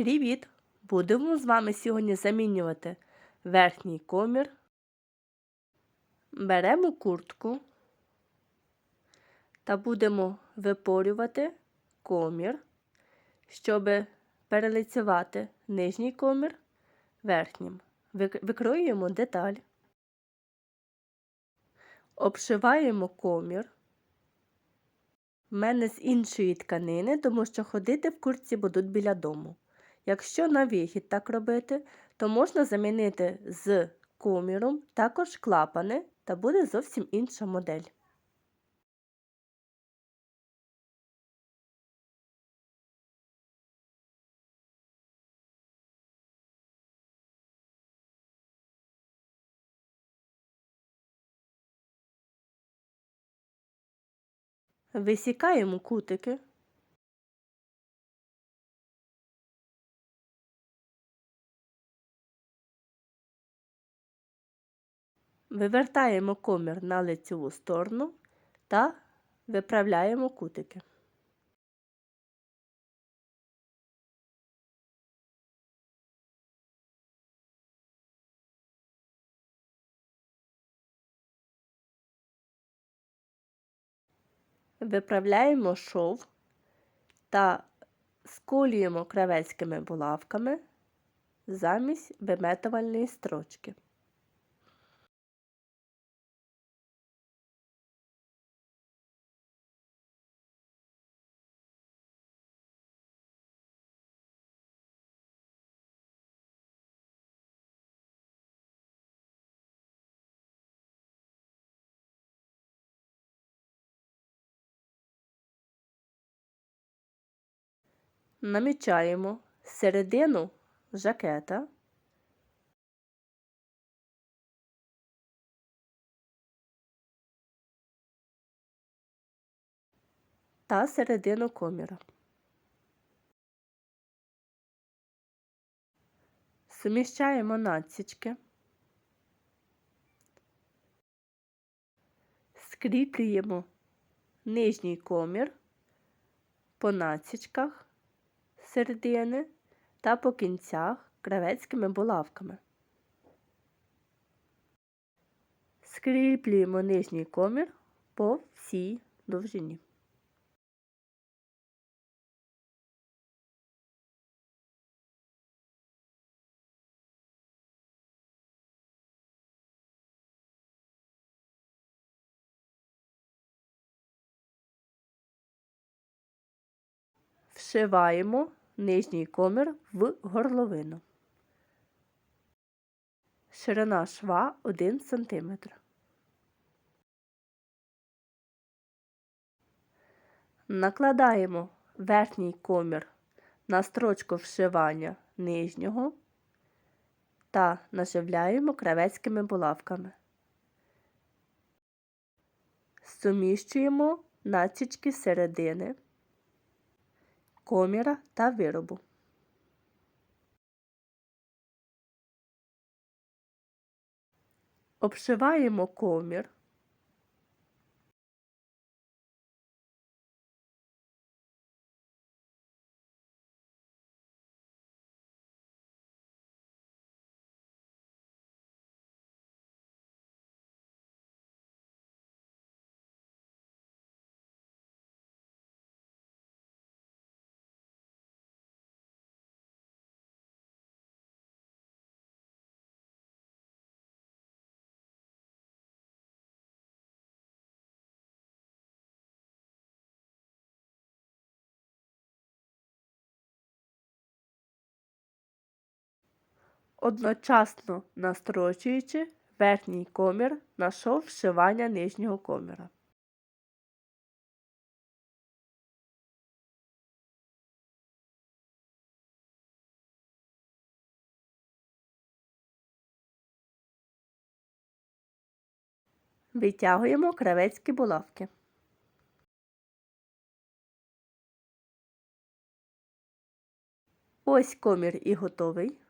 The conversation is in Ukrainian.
Привіт! Будемо з вами сьогодні замінювати верхній комір. Беремо куртку та будемо випорювати комір, щоб перелицювати нижній комір верхнім. Викроюємо деталь, обшиваємо комір. У мене з іншої тканини, тому що ходити в куртці будуть біля дому. Якщо на вихід так робити, то можна замінити з коміром також клапани та буде зовсім інша модель. Висікаємо кутики. Вивертаємо комір на лицеву сторону та виправляємо кутики. Виправляємо шов та сколюємо кравецькими булавками замість виметувальної строчки. Намічаємо середину жакета. Та середину коміра. Суміщаємо надсічки, скріплюємо нижній комір по надсічках середини та по кінцях кравецькими булавками. Скріплюємо нижній комір по всій довжині. Вшиваємо нижній комір в горловину. Ширина шва 1 см. Накладаємо верхній комір на строчку вшивання нижнього та наживляємо кравецькими булавками. Суміщуємо націчки середини коміра та виробу. Обшиваємо комір. Одночасно настрочуючи верхній комір на шов вшивання нижнього коміра. Витягуємо кравецькі булавки. Ось комір і готовий.